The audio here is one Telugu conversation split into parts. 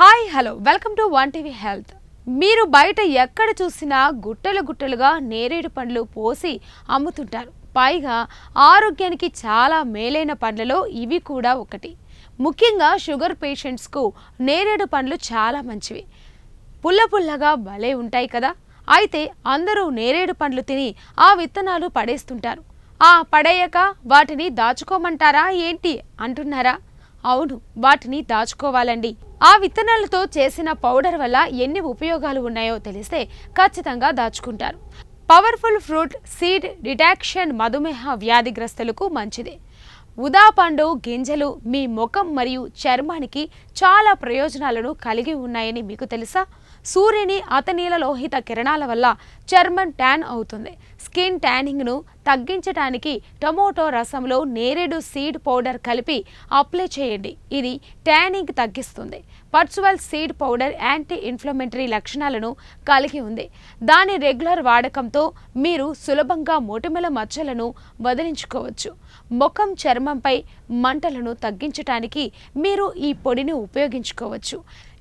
Hi hello. Welcome to one TV health. మీరు బయట ఎక్కడ చూసినా గుట్టలు గుట్టలుగా నేరేడు పండ్లు పోసి అమ్ముతుంటారు. పైగా ఆరోగ్యానికి చాలా మేలైన పండ్లలో ఇవి కూడా ఒకటి. ముఖ్యంగా షుగర్ పేషెంట్స్కు నేరేడు పండ్లు చాలా మంచివి. పుల్ల పుల్లగా భలే ఉంటాయి కదా. అయితే అందరూ నేరేడు పండ్లు తిని ఆ విత్తనాలు పడేస్తుంటారు. ఆ పడేయక వాటిని దాచుకోమంటారా ఏంటి? అంటున్నారా? అవును వాటిని దాచుకోవాలండి. ఆ విత్తనాలతో చేసిన పౌడర్ వల్ల ఎన్ని ఉపయోగాలు ఉన్నాయో తెలిస్తే ఖచ్చితంగా దాచుకుంటారు. పవర్ఫుల్ ఫ్రూట్ సీడ్ డిటాక్షన్ మధుమేహ వ్యాధిగ్రస్తులకు మంచిది. ఉదా పండు గింజలు మీ ముఖం మరియు చర్మానికి చాలా ప్రయోజనాలను కలిగి ఉన్నాయని మీకు తెలుసా? సూర్యుని అతనీల లోహిత కిరణాల వల్ల చర్మం ట్యాన్ అవుతుంది. స్కిన్ ట్యానింగ్ను తగ్గించడానికి టమోటో రసంలో నేరేడు సీడ్ పౌడర్ కలిపి అప్లై చేయండి. ఇది ట్యానింగ్ తగ్గిస్తుంది. పర్చువల్ సీడ్ పౌడర్ యాంటీ ఇన్ఫ్లమేటరీ లక్షణాలను కలిగి ఉంది. దాని రెగ్యులర్ వాడకంతో మీరు సులభంగా మొటిమల మచ్చలను వదిలించుకోవచ్చు. ముఖం చర్మంపై మంటలను తగ్గించడానికి మీరు ఈ పొడిని ఉపయోగించుకోవచ్చు.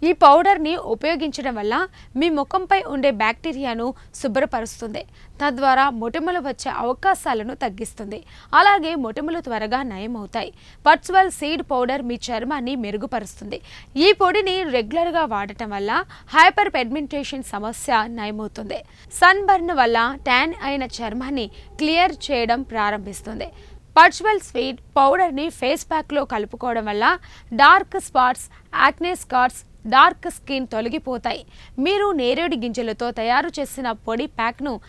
ఈ పౌడర్ని ఉపయోగించడం వల్ల మీ ముఖంపై ఉండే బ్యాక్టీరియాను శుభ్రపరుస్తుంది. తద్వారా మొటిమలు వచ్చే అవకాశాలను తగ్గిస్తుంది. అలాగే మొటిమలు త్వరగా నయమవుతాయి. పర్చువల్ సీడ్ పౌడర్ మీ చర్మాన్ని మెరుగుపరుస్తుంది. ఈ పొడిని రెగ్యులర్గా వాడటం వల్ల హైపర్ పెగ్మెంటేషన్ సమస్య నయమవుతుంది. సన్ బర్న్ వల్ల ట్యాన్ అయిన చర్మాన్ని క్లియర్ చేయడం ప్రారంభిస్తుంది. పర్చువల్ స్వీట్ పౌడర్ని ఫేస్ ప్యాక్లో కలుపుకోవడం వల్ల dark spots acne scars dark skin తొలగిపోతాయి. మీరు నేరేడు గింజలతో తయారు చేసిన పొడి ప్యాక్ను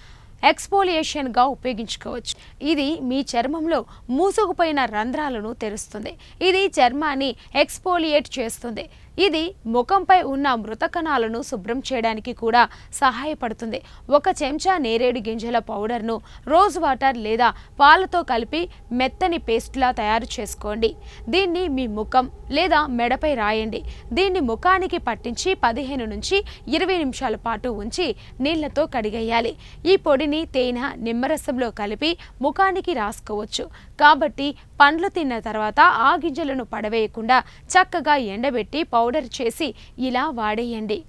ఎక్స్పోలియేషన్గా ఉపయోగించుకోవచ్చు. ఇది మీ చర్మంలో మూసుకుపోయిన రంధ్రాలను తెరుస్తుంది. ఇది చర్మాన్ని ఎక్స్పోలియేట్ చేస్తుంది. ఇది ముఖంపై ఉన్న మృత కణాలను శుభ్రం చేయడానికి కూడా సహాయపడుతుంది. ఒక చెంచా నేరేడు గింజల పౌడర్ను రోజ్ వాటర్ లేదా పాలతో కలిపి మెత్తని పేస్ట్లా తయారు చేసుకోండి. దీన్ని మీ ముఖం లేదా మెడపై రాయండి. దీన్ని ముఖానికి పట్టించి పదిహేను నుంచి ఇరవై నిమిషాల పాటు ఉంచి నీళ్ళతో కడిగేయాలి. ఈ పొడిని తేనె నిమ్మరసంలో కలిపి ముఖానికి రాసుకోవచ్చు. కాబట్టి పండ్లు తిన్న తర్వాత ఆ గింజలను పడవేయకుండా చక్కగా ఎండబెట్టి పౌడర్ చేసి ఇలా వాడేయండి.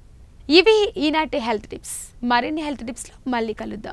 ఇవి ఈనాటి హెల్త్ టిప్స్. మరిన్ని హెల్త్ టిప్స్లో మళ్ళీ కలుద్దాం.